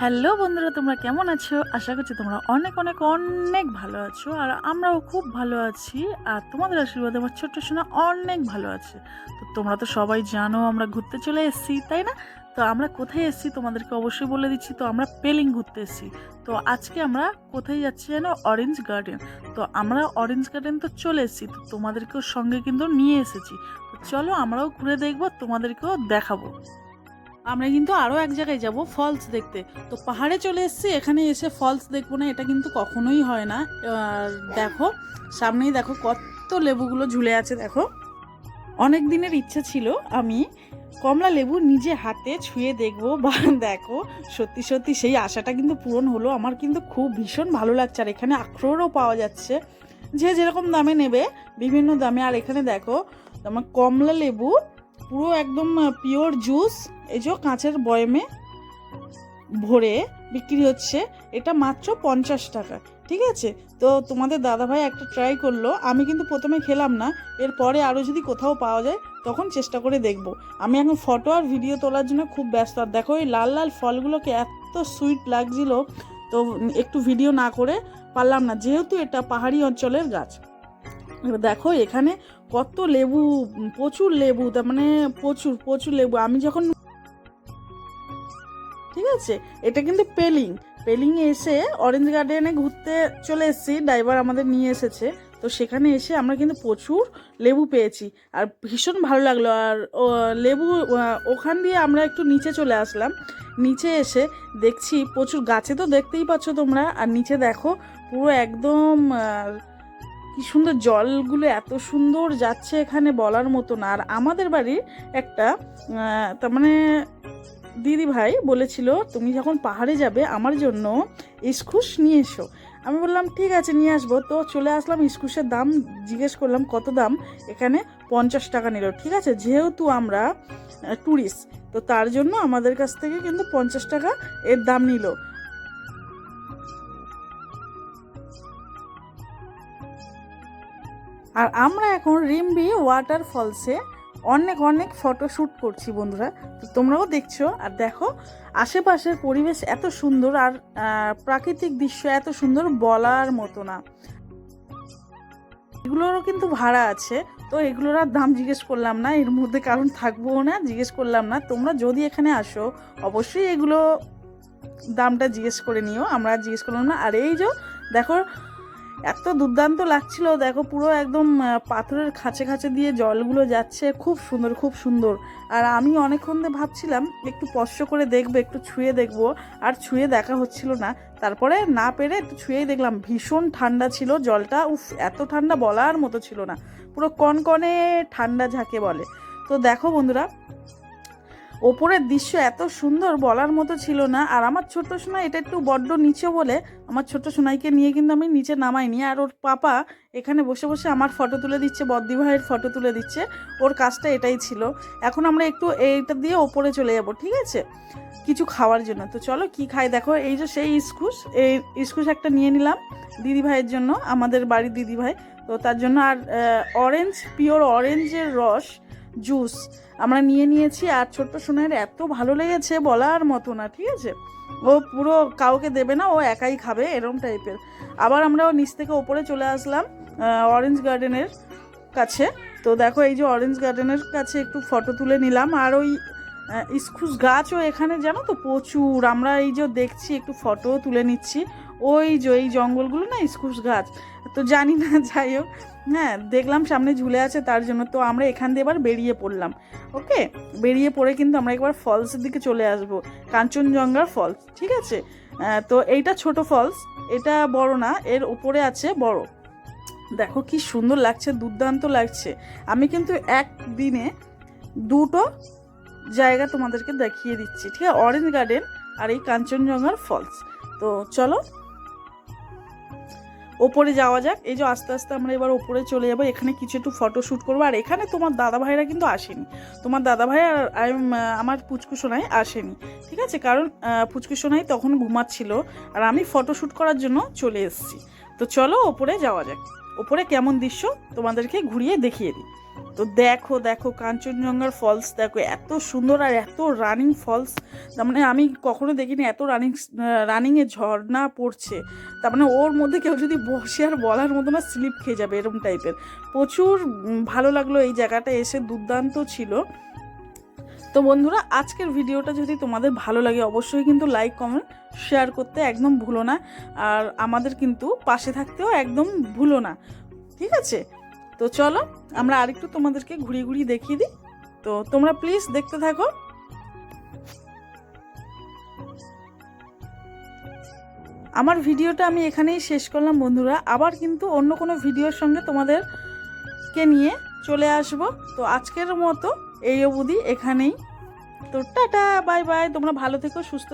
Hello বন্ধুরা, তোমরা কেমন আছো? আশা করছি তোমরা অনেক অনেক অনেক ভালো আছো আর আমরাও খুব ভালো আছি আর তোমাদের আশীর্বাদে আমার ছোট্ট সোনা অনেক ভালো আছে। তো তোমরা তো সবাই জানো আমরা ঘুরতে চলে এসেছি, তাই না? তো আমরা কোথায় এসেছি তোমাদেরকে অবশ্যই বলে দিচ্ছি। তো আমরা পেলিং ঘুরতে এসেছি। তো আজকে আমরা কোথায় যাচ্ছি যেন? অরেঞ্জ গার্ডেন তো আমরা অরেঞ্জ গার্ডেন তো চলে এসেছি, তো তোমাদেরকেও সঙ্গে কিন্তু নিয়ে এসেছি। তো চলো আমরাও ঘুরে দেখব, তোমাদেরকেও দেখাবো। আমরা কিন্তু আরও এক জায়গায় যাব ফলস দেখতে। তো পাহাড়ে চলে এসেছি, এখানে এসে ফলস দেখব না, এটা কিন্তু কখনোই হয় না। দেখো, সামনেই দেখো কত লেবুগুলো ঝুলে আছে, দেখো। অনেক দিনের ইচ্ছা ছিল আমি কমলা লেবু নিজে হাতে ছুঁয়ে দেখব, বা দেখো, সত্যি সত্যি সেই আশাটা কিন্তু পূরণ হলো। আমার কিন্তু খুব ভীষণ ভালো লাগছে, আর এখানে আখরোটও পাওয়া যাচ্ছে। যে যেরকম দামে নেবে, বিভিন্ন দামে। আর এখানে দেখো তোমার কমলা লেবু পুরো একদম পিওর জুস এই যে কাঁচের বয়মে ভরে বিক্রি হচ্ছে। এটা মাত্র পঞ্চাশ টাকা, ঠিক আছে? তো তোমাদের দাদাভাই একটা ট্রাই করল, আমি কিন্তু প্রথমে খেলাম না। এরপরে আরও যদি কোথাও পাওয়া যায়, তখন চেষ্টা করে দেখব। আমি এখন ফটো আর ভিডিও তোলার জন্য খুব ব্যস্ত। আর দেখো, এই লাল লাল ফলগুলোকে এত সুইট লাগছিল, তো একটু ভিডিও না করে পারলাম না। যেহেতু এটা পাহাড়ি অঞ্চলের গাছ। দেখো, এখানে কত লেবু, প্রচুর লেবু, তার মানে প্রচুর প্রচুর লেবু। আমি যখন ঠিক আছে, এটা কিন্তু পেলিং। পেলিংয়ে এসে অরেঞ্জ গার্ডেনে ঘুরতে চলে এসেছি, ড্রাইভার আমাদের নিয়ে এসেছে। তো সেখানে এসে আমরা কিন্তু প্রচুর লেবু পেয়েছি। আর ভীষণ ভালো লাগল। আর লেবু ওখান দিয়ে আমরা একটু নিচে চলে আসলাম। নিচে এসে দেখছি প্রচুর, গাছে তো দেখতেই পাচ্ছ তোমরা। আর নিচে দেখো পুরো একদম কি সুন্দর জলগুলো এত সুন্দর যাচ্ছে এখানে বলার মতো না। আর আমাদের বাড়ির একটা তার মানে দিদি ভাই বলেছিল, তুমি যখন পাহাড়ে যাবে, আমার জন্য ইস্কুশ নিয়ে এসো। আমি বললাম, ঠিক আছে, নিয়ে আসব। তো চলে আসলাম, ইস্কুশের দাম জিজ্ঞেস করলাম, কত দাম? এখানে পঞ্চাশ টাকা নিল। ঠিক আছে, যেহেতু আমরা ট্যুরিস্ট তো তার জন্য আমাদের কাছ থেকে কিন্তু পঞ্চাশ টাকা এর দাম নিল। আর আমরা এখন রিম্বি ওয়াটারফলসে অনেক অনেক ফটো শ্যুট করছি বন্ধুরা। তো তোমরাও দেখছ আর দেখো, আশেপাশের পরিবেশ এত সুন্দর আর প্রাকৃতিক দৃশ্য এত সুন্দর বলার মতো না। এগুলোরও কিন্তু ভাড়া আছে, তো এগুলোর আর দাম জিজ্ঞেস করলাম না, এর মধ্যে কারণ থাকবোও না, জিজ্ঞেস করলাম না। তোমরা যদি এখানে আসো, অবশ্যই এগুলো দামটা জিজ্ঞেস করে নিও, আমরা জিজ্ঞেস করলাম না। আর এই যে, দেখো এত দুর্দান্ত লাগছিল, দেখো পুরো একদম পাথরের খাঁচে খাঁচে দিয়ে জলগুলো যাচ্ছে, খুব সুন্দর খুব সুন্দর। আর আমি অনেকক্ষণ ধরে ভাবছিলাম, একটু স্পর্শ করে দেখব, একটু ছুঁয়ে দেখব, আর ছুঁয়ে দেখা হচ্ছিল না। তারপরে না পেরে একটু ছুঁয়েই দেখলাম, ভীষণ ঠান্ডা ছিল জলটা, উফ, এত ঠান্ডা বলার মতো ছিল না। পুরো কনকনে ঠান্ডা ঝাঁকে বলে। তো দেখো বন্ধুরা ওপরের দৃশ্য এত সুন্দর বলার মতো ছিল না। আর আমার ছোট্ট সোনা এটা একটু বড্ড নিচে বলে, আমার ছোট্ট সোনাইকে নিয়ে কিন্তু আমি নিচে নামাইনি। আর ওর পাপা এখানে বসে বসে আমার ফটো তুলে দিচ্ছে, বদ্দি ভাইয়ের ফটো তুলে দিচ্ছে। ওর কাজটা এটাই ছিল। এখন আমরা একটু এইটা দিয়ে ওপরে চলে যাব, ঠিক আছে? কিছু খাওয়ার জন্য। তো চলো কি খাই? দেখো, এই যে সেই ইস্কুস, এই ইস্কুস একটা নিয়ে নিলাম দিদি ভাইয়ের জন্য, আমাদের বাড়ির দিদি ভাই। তো তার জন্য আর অরেঞ্জ পিওর অরেঞ্জের রস জুস। আমরা নিয়ে নিয়েছি আর ছোট্ট সোনার এত ভালো লেগেছে বলার মতো না ঠিক আছে? ও পুরো কাউকে দেবে না ও একাই খাবে এরম টাইপের। আবার আমরা নিচ থেকে ওপরে চলে আসলাম অরেঞ্জ গার্ডেনের কাছে। তো দেখো এই যে অরেঞ্জ গার্ডেনের কাছে একটু ফটো তুলে নিলাম। আর ওই আহ, ইস্কুস গাছও এখানে জানো তো? প্রচুর। আমরা এই যে দেখছি একটু ফটো তুলে নিচ্ছি। ওই যে, এই জঙ্গলগুলো না ইস্কুস গাছ। তো জানি না, যাই হোক। হ্যাঁ দেখলাম সামনে ঝুলে আছে, তার জন্য। তো আমরা এখান দিয়ে এবার বেরিয়ে পড়লাম, ওকে? বেরিয়ে পড়ে কিন্তু আমরা একবার ফলসের দিকে চলে আসব, কাঞ্চনজঙ্ঘার ফলস, ঠিক আছে? তো এইটা ছোট ফলস, এটা বড় না, এর উপরে আছে বড়। দেখো কি সুন্দর লাগছে, দুর্দান্ত লাগছে। আমি কিন্তু একদিনে দুটো জায়গা তোমাদেরকে দেখিয়ে দিচ্ছি, ঠিক আছে? অরেঞ্জ গার্ডেন আর এই কাঞ্চনজঙ্ঘার ফলস। তো চলো ওপরে যাওয়া যাক। এই যে আস্তে আস্তে আমরা এবার ওপরে চলে যাব। এখানে কিছু একটু ফটো শ্যুট করব। আর এখানে তোমার দাদা ভাইরা কিন্তু আসেনি। তোমার দাদা ভাই আর আম, আমার পুচকু সোনাই আসেনি। ঠিক আছে? কারণ আহ, পুচকু সোনাই তখন ঘুমাচ্ছিল। আর আমি ফটো শ্যুট করার জন্য চলে এসেছি। তো চলো ওপরে যাওয়া যাক। ওপরে কেমন দৃশ্য? তোমাদেরকে ঘুরিয়ে দেখিয়ে দিই। তো দেখো দেখো, কাঞ্চনজঙ্ঘার ফলস দেখো, এত সুন্দর আর এত রানিং ফলস তার মানে আমি কখনো দেখিনি এত রানিং রানিংয়ে ঝর্ণা পড়ছে। তার মানে ওর মধ্যে কেউ যদি বসে আর বলার মতো না স্লিপ খেয়ে যাবে, এরকম টাইপের প্রচুর ভালো লাগল এই জায়গাটা এসে, দুর্দান্ত ছিল। তো বন্ধুরা, আজকের ভিডিওটা যদি তোমাদের ভালো লাগে, অবশ্যই কিন্তু লাইক কমেন্ট শেয়ার করতে একদম ভুলো না। আর আমাদের কিন্তু পাশে থাকতেও একদম ভুলো না। ঠিক আছে? তো চলো, আমরা আরেকটু তোমাদেরকে ঘুরিয়ে ঘুরিয়ে দেখিয়ে দিই। তো তোমরা প্লিজ দেখতে থাকো। আমার ভিডিওটা আমি এখানেই শেষ করলাম বন্ধুরা। আবার কিন্তু অন্য কোনো ভিডিওর সঙ্গে তোমাদেরকে নিয়ে চলে আসব। তো আজকের মতো এই অবধি এখানেই। তো টাটা বাই বাই তোমরা ভালো থেকো সুস্থ